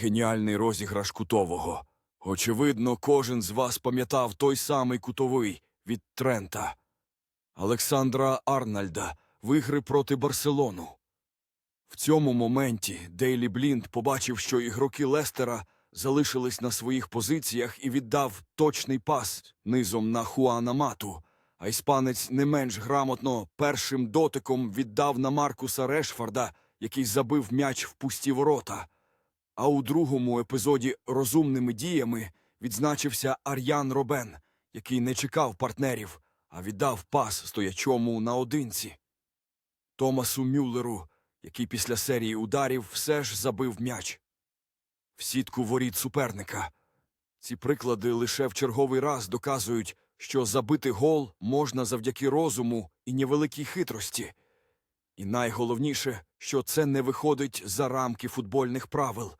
Геніальний розіграш кутового. Очевидно, кожен з вас пам'ятав той самий кутовий від Трента. Олександра Арнальда вигри проти Барселону. В цьому моменті Дейлі Блінд побачив, що ігроки Лестера залишились на своїх позиціях і віддав точний пас низом на Хуана Мату, а іспанець не менш грамотно першим дотиком віддав на Маркуса Решфорда, який забив м'яч в пусті ворота. А у другому епізоді розумними діями відзначився Ар'ян Робен, який не чекав партнерів, а віддав пас стоячому наодинці. Томасу Мюллеру, який після серії ударів все ж забив м'яч. В сітку воріт суперника. Ці приклади лише в черговий раз доказують, що забити гол можна завдяки розуму і невеликій хитрості. І найголовніше, що це не виходить за рамки футбольних правил.